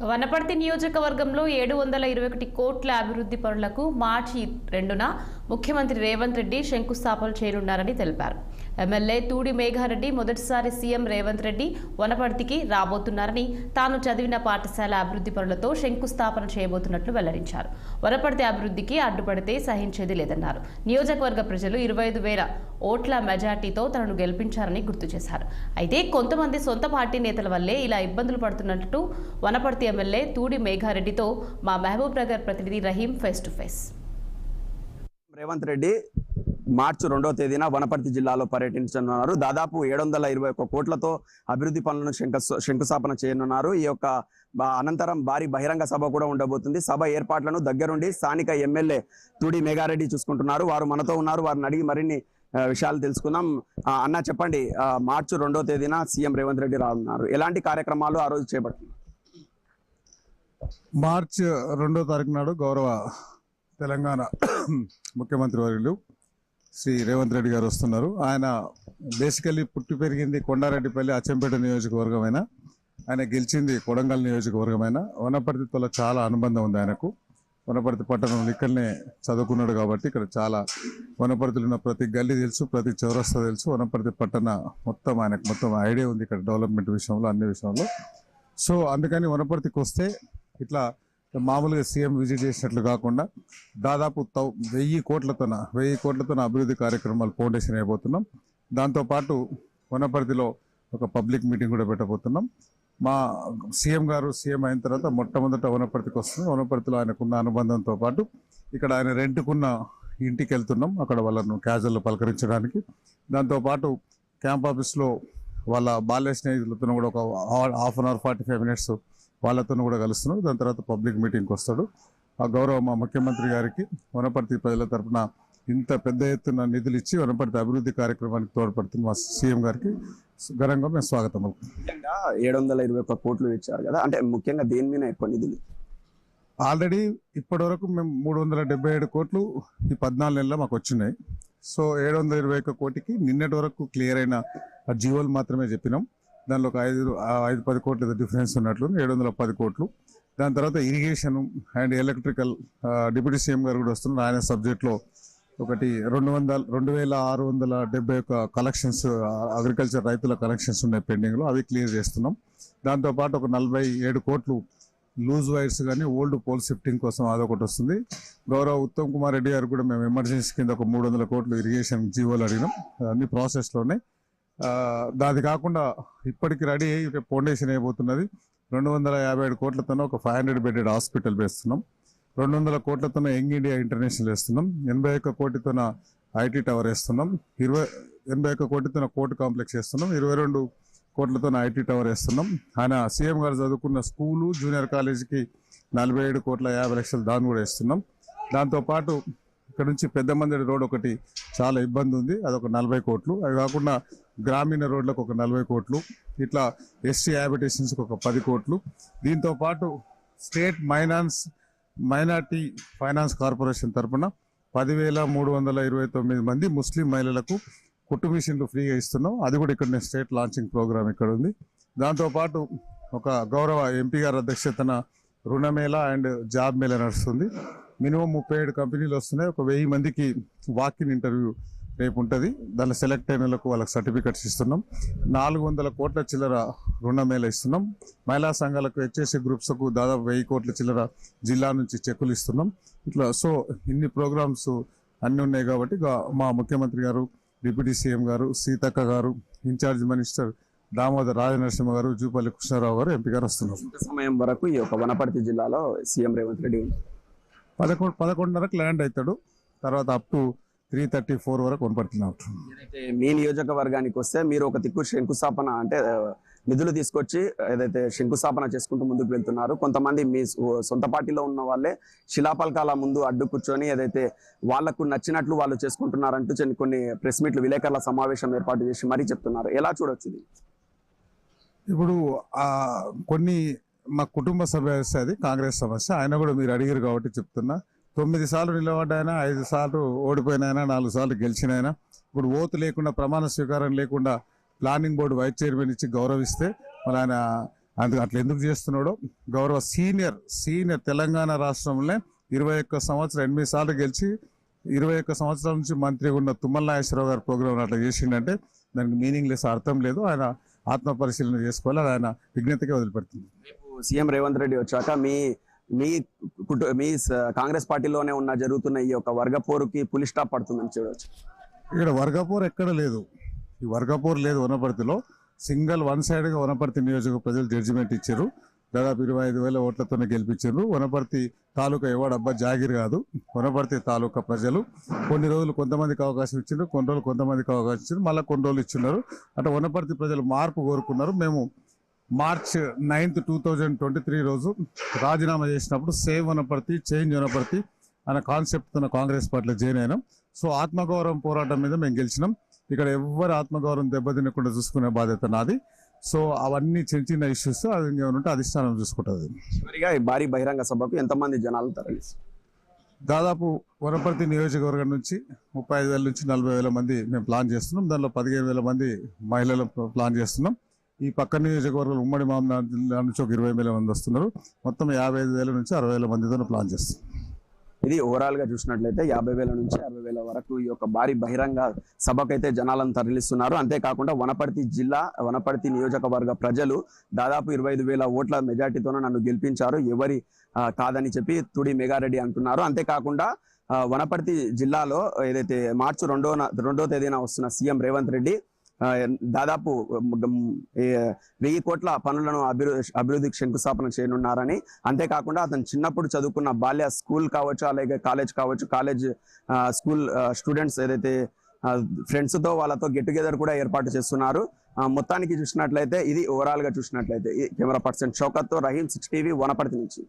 వనపర్తి నియోజకవర్గంలో ఏడు వందల ఇరవై ఒకటి కోట్ల అభివృద్ధి పనులకు మార్చి రెండున ముఖ్యమంత్రి రేవంత్ రెడ్డి శంకుస్థాపన చేయనున్నారని తెలిపారు. ఎమ్మెల్యే తూడి మేఘారెడ్డి మొదటిసారి సీఎం రేవంత్ రెడ్డి వనపర్తికి రాబోతున్నారని తాను చదివిన పాఠశాల అభివృద్ధి పనులతో శంకుస్థాపన చేయబోతున్నట్లు వెల్లడించారు. వనపర్తి అభివృద్ధికి అడ్డుపడితే సహించేది లేదన్నారు. నియోజకవర్గ ప్రజలు ఇరవై ఐదు వేల ఓట్ల మెజార్టీతో తనను గెలిపించారని గుర్తు చేశారు. అయితే కొంతమంది సొంత పార్టీ నేతల వల్లే ఇలా ఇబ్బందులు పడుతున్నట్టు వనపర్తి ఎమ్మెల్యే తూడి మేఘారెడ్డితో మా మహబూబ్ నగర్ ప్రతినిధి Rahim face to face. Revanth Reddy March రెండో తేదీన వనపర్తి జిల్లాలో పర్యటించనున్నారు. దాదాపు ఏడు వందల ఇరవై ఒక్క కోట్లతో అభివృద్ధి పనులను శంకు శంకుస్థాపన చేయనున్నారు. ఈ యొక్క అనంతరం భారీ బహిరంగ సభ కూడా ఉండబోతుంది. సభ ఏర్పాట్లను దగ్గరుండి స్థానిక ఎమ్మెల్యే తుడి మేఘారెడ్డి చూసుకుంటున్నారు. వారు మనతో ఉన్నారు. వారిని అడిగి మరిన్ని విషయాలు తెలుసుకుందాం. అన్న చెప్పండి మార్చి రెండో తేదీన సీఎం రేవంత్ రెడ్డి రానున్నారు. ఎలాంటి కార్యక్రమాలు ఆ రోజు చేపడుతున్నారు? మార్చ్ రెండో తారీఖు నాడు గౌరవ తెలంగాణ ముఖ్యమంత్రి వర్యులు శ్రీ రేవంత్ రెడ్డి గారు వస్తున్నారు. ఆయన బేసికలీ పుట్టి పెరిగింది కొండారెడ్డిపల్లి అచ్చంపేట నియోజకవర్గమైన? ఆయన గెలిచింది కొడంగల్ నియోజకవర్గమైన? వనపర్తితో చాలా అనుబంధం ఉంది ఆయనకు. వనపర్తి పట్టణంలో ఇక్కడనే చదువుకున్నాడు కాబట్టి ఇక్కడ చాలా వనపర్తిలో ఉన్న ప్రతి గల్లీ తెలుసు ప్రతి చౌరస్తా తెలుసు. వనపర్తి పట్టణ మొత్తం ఆయనకు మొత్తం ఐడియా ఉంది ఇక్కడ డెవలప్మెంట్ విషయంలో అన్ని విషయంలో. సో అందుకని వనపర్తికి వస్తే ఇట్లా మామూలుగా సీఎం విజిట్ చేసినట్లు కాకుండా దాదాపు తౌ వెయ్యి కోట్లతోన వెయ్యి కోట్లతోన అభివృద్ధి కార్యక్రమాలు ఫౌండేషన్ అయిపోతున్నాం. దాంతోపాటు వనపర్తిలో ఒక పబ్లిక్ మీటింగ్ కూడా పెట్టబోతున్నాం. మా సీఎం గారు సీఎం అయిన తర్వాత మొట్టమొదట వనపర్తికి వస్తుంది వనపర్తిలో ఆయనకున్న అనుబంధంతో పాటు ఇక్కడ ఆయన రెంట్కున్న ఇంటికి వెళ్తున్నాం అక్కడ వాళ్ళను క్యాజువల్లో పలకరించడానికి. దాంతోపాటు క్యాంప్ ఆఫీస్లో వాళ్ళ బాల్య స్నేహితులతో కూడా ఒక half an hour forty five minutes వాళ్ళతో కూడా కలుస్తున్నాడు దాని తర్వాత పబ్లిక్ మీటింగ్కి వస్తాడు. ఆ గౌరవ మా ముఖ్యమంత్రి గారికి వనపర్తి ప్రజల తరపున ఇంత పెద్ద ఎత్తున నిధులు ఇచ్చి వనపర్తి అభివృద్ధి కార్యక్రమానికి తోడ్పడుతున్న మా సీఎం గారికి ఘనంగా మేము స్వాగతం. ముఖ్యంగా ఏడు వందల ఇరవై ఒక్క కోట్లు ఇచ్చారు కదా. అంటే ముఖ్యంగా దేని మీద ఎక్కువ నిధులు? ఆల్రెడీ ఇప్పటి వరకు మేము మూడు వందల డెబ్బై ఏడు కోట్లు ఈ పద్నాలుగు నెలల్లో మాకు వచ్చినాయి. సో ఏడు వందల ఇరవై ఒక్క కోటికి నిన్నటి వరకు క్లియర్ అయిన ఆ జీవోలు మాత్రమే చెప్పినాం. దానిలో ఒక ఐదు ఐదు పది కోట్ల డిఫరెన్స్ ఉన్నట్లు ఏడు వందల పది కోట్లు. దాని తర్వాత irrigation and electrical deputy CM గారు కూడా వస్తున్నారు. ఆయన సబ్జెక్ట్లో ఒకటి రెండు వందల రెండు వేల ఆరు వందల డెబ్బై ఒక కలెక్షన్స్ అగ్రికల్చర్ రైతుల కలెక్షన్స్ ఉన్నాయి పెండింగ్లో. అవి క్లియర్ చేస్తున్నాం. దాంతోపాటు ఒక నలభై ఏడు కోట్లు లూజ్ వైర్స్ కానీ ఓల్డ్ పోల్ షిఫ్టింగ్ కోసం అదొకటి వస్తుంది. గౌరవ ఉత్తమ్ కుమార్ రెడ్డి గారు కూడా మేము ఎమర్జెన్సీ కింద ఒక మూడు వందల కోట్లు ఇరిగేషన్ జీవోలు అడిగినాం. అన్ని ప్రాసెస్లోనే దాది కాకుండా ఇప్పటికి రెడీ అయ్యి ఫౌండేషన్ అయిపోతున్నది. రెండు వందల యాభై ఏడు కోట్లతోనే ఒక ఫైవ్ హండ్రెడ్ బెడెడ్ హాస్పిటల్ వేస్తున్నాం. రెండు వందల కోట్లతోనే యంగ్ ఇండియా ఇంటర్నేషనల్ వేస్తున్నాం. ఎనభై ఒక్క కోటితోన ఐటీ టవర్ వేస్తున్నాం. ఇరవై ఎనభై ఒక్క కోటితోన కోర్టు కాంప్లెక్స్ వేస్తున్నాం. ఇరవై రెండు కోట్లతో ఐటీ టవర్ వేస్తున్నాం. ఆయన సీఎం గారు చదువుకున్న స్కూలు జూనియర్ కాలేజీకి నలభై ఏడు కోట్ల యాభై లక్షలు దాన్ని కూడా వేస్తున్నాం. దాంతోపాటు ఇక్కడ నుంచి పెద్ద మందిడి రోడ్ ఒకటి చాలా ఇబ్బంది ఉంది. అదొక నలభై కోట్లు. అది కాకుండా గ్రామీణ రోడ్లకు ఒక నలభై కోట్లు. ఇట్లా ఎస్టీ హ్యాబిటేషన్స్కి ఒక పది కోట్లు. దీంతో పాటు స్టేట్ మైనాన్స్ మైనార్టీ ఫైనాన్స్ కార్పొరేషన్ తరపున పదివేల మూడు వందల ఇరవై తొమ్మిది మంది ముస్లిం మహిళలకు కుట్టు మిషన్లు ఫ్రీగా ఇస్తున్నాం. అది కూడా ఇక్కడ స్టేట్ లాంచింగ్ ప్రోగ్రామ్ ఇక్కడ ఉంది. దాంతోపాటు ఒక గౌరవ ఎంపీ గారి అధ్యక్షతన రుణమేళ అండ్ జాబ్ మేళ నడుస్తుంది. మినిమం ముప్పై ఏడు కంపెనీలు వస్తున్నాయి. ఒక వెయ్యి మందికి వాకిన్ ఇంటర్వ్యూ రేపు ఉంటుంది. దానిలో సెలెక్ట్ అయిన వాళ్ళకి సర్టిఫికెట్స్ ఇస్తున్నాం. నాలుగు వందల కోట్ల చిల్లర రుణమేళ ఇస్తున్నాం. మహిళా సంఘాలకు హెచ్ఎస్సి గ్రూప్స్కు దాదాపు వెయ్యి కోట్ల చిల్లర జిల్లా నుంచి చెక్కులు ఇస్తున్నాం. ఇట్లా సో ఇన్ని ప్రోగ్రామ్స్ అన్నీ ఉన్నాయి కాబట్టి మా ముఖ్యమంత్రి గారు డిప్యూటీ సీఎం గారు సీతక్క గారు ఇన్ఛార్జ్ మినిస్టర్ దామోదర్ రాజనరసింహ గారు జూపల్లి కృష్ణారావు గారు ఎంపీ గారు వస్తున్నారు. సమయం వరకు ఈ యొక్క వనపర్తి జిల్లాలో సీఎం రేవంత్ రెడ్డి పదకొండు పదకొండున్నరకు ల్యాండ్ అవుతాడు. తర్వాత up to three thirty four వరకు కొనపడుతున్నాం ఏదైతే మీ నియోజకవర్గానికి వస్తే మీరు ఒక దిక్కు శంకుస్థాపన అంటే నిధులు తీసుకొచ్చి ఏదైతే శంకుస్థాపన చేసుకుంటూ ముందుకు వెళ్తున్నారు కొంతమంది మీ సొంత పార్టీలో ఉన్న వాళ్ళే శిలాపలకాల ముందు అడ్డు కూర్చొని ఏదైతే వాళ్ళకు నచ్చినట్లు వాళ్ళు చేసుకుంటున్నారంటూ కొన్ని- కొన్ని ప్రెస్ మీట్లు విలేకరుల సమావేశం ఏర్పాటు చేసి మరీ చెప్తున్నారు. ఎలా చూడొచ్చు ఇప్పుడు కొన్ని మా కుటుంబ సమస్య అది కాంగ్రెస్ సమస్య. ఆయన కూడా మీరు అడిగారు కాబట్టి చెప్తున్నా. తొమ్మిది సార్లు నిలబడ్డాయినా ఐదు సార్లు ఓడిపోయినాయన నాలుగు సార్లు గెలిచినాయన? ఇప్పుడు ఓతు లేకుండా ప్రమాణ స్వీకారం లేకుండా ప్లానింగ్ బోర్డు వైస్ చైర్మన్ ఇచ్చి గౌరవిస్తే మరి ఆయన అందుకు అట్లా ఎందుకు చేస్తున్నాడో? గౌరవ సీనియర్ సీనియర్ తెలంగాణ రాష్ట్రంలో ఇరవై ఒక్క సంవత్సరం ఎనిమిది సార్లు గెలిచి ఇరవై ఒక్క సంవత్సరాల నుంచి మంత్రిగా ఉన్న తుమ్మల నాగేశ్వరరావు గారి ప్రోగ్రాం అట్లా చేసిండంటే దానికి మీనింగ్ లెస్ అర్థం లేదు. ఆయన ఆత్మ పరిశీలన చేసుకోవాలి ఆయన విజ్ఞతకే వదిలిపెడుతుంది. రేపు సీఎం రేవంత్ రెడ్డి వచ్చాక మీ మీ కుటు మీ కాంగ్రెస్ పార్టీలోనే ఉన్న జరుగుతున్న ఈ యొక్క వర్గపోరుకి పులి స్టాప్ పడుతుందని చూడవచ్చు ఇక్కడ వర్గపోర్ ఎక్కడ లేదు. ఈ వర్గపూర్ లేదు వనపర్తిలో. సింగిల్ వన్ సైడ్గా వనపర్తి నియోజక ప్రజలు జడ్జిమెంట్ ఇచ్చారు. దాదాపు ఇరవై ఐదు వేల ఓట్లతోనే గెలిపించారు. వనపర్తి తాలూకా ఎవడబ్బా జాగిర్ కాదు. వనపర్తి తాలూకా ప్రజలు. కొన్ని రోజులు కొంతమందికి అవకాశం ఇచ్చిండ్రు. కొన్ని రోజులు కొంతమందికి అవకాశం ఇచ్చిండ్రు. మళ్ళీ కొన్ని రోజులు ఇచ్చిన్నారు. అంటే వనపర్తి ప్రజలు మార్పు కోరుకున్నారు. మేము March ninth two thousand twenty three రోజు రాజీనామా చేసినప్పుడు సేవ్ వనపర్తి చేంజ్ వనపర్తి అనే కాన్సెప్ట్ తన కాంగ్రెస్ పార్టీలో జాయిన్ అయినాం. సో ఆత్మగౌరవం పోరాటం మీద మేము గెలిచినాం. ఇక్కడ ఎవ్వరు ఆత్మగౌరవం దెబ్బతినకుండా చూసుకునే బాధ్యత నాది. సో అవన్నీ చిన్న చిన్న ఇష్యూస్ అది ఉంటే అధిష్టానం చూసుకుంటుంది. చివరిగా ఈ భారీ బహిరంగ సభకు ఎంతమంది జనాలు తరలిస్తారు? దాదాపు వనపర్తి నియోజకవర్గం నుంచి ముప్పై ఐదు వేల నుంచి నలభై వేల మంది మేము ప్లాన్ చేస్తున్నాం. దానిలో పదిహేను వేల మంది మహిళలు ప్లాన్ చేస్తున్నాం. ఈ పక్క నియోజకవర్గం ఉమ్మడి మామూలు జిల్లా నుంచి ఒక ఇరవై వేల మంది వస్తున్నారు. మొత్తం యాభై ఐదు వేల నుంచి అరవై వేల మందితో ప్లాన్ చేస్తున్నాం ఇది ఓవరాల్గా చూసినట్లయితే యాభై వేల నుంచి అరవై వేల వరకు ఈ యొక్క భారీ బహిరంగ సభకైతే జనాలను తరలిస్తున్నారు అంతేకాకుండా వనపర్తి జిల్లా వనపర్తి నియోజకవర్గ ప్రజలు దాదాపు ఇరవై ఐదు వేల ఓట్ల మెజార్టీతో నన్ను గెలిపించారు. ఎవరి కాదని చెప్పి తుడి మెగారెడ్డి అంటున్నారు. అంతేకాకుండా వనపర్తి జిల్లాలో ఏదైతే మార్చి రెండో రెండో తేదీన వస్తున్న సీఎం రేవంత్ రెడ్డి దాదాపు వెయ్యి కోట్ల పనులను అభివృద్ధి అభివృద్ధికి శంకుస్థాపన చేయనున్నారని అంతేకాకుండా అతను చిన్నప్పుడు చదువుకున్న బాల్య స్కూల్ కావచ్చు అలాగే కాలేజ్ కావచ్చు కాలేజ్ స్కూల్ స్టూడెంట్స్ ఏదైతే ఫ్రెండ్స్తో ఫ్రెండ్స్తో వాళ్ళతో గెట్ టుగెదర్ కూడా ఏర్పాటు చేస్తున్నారు. మొత్తానికి చూసినట్లయితే ఇది ఓవరాల్గా చూసినట్లయితే కెమెరా పర్సన్ షౌకత్తో రహీం సిక్స్ టీవీ వనపర్తి నుంచి.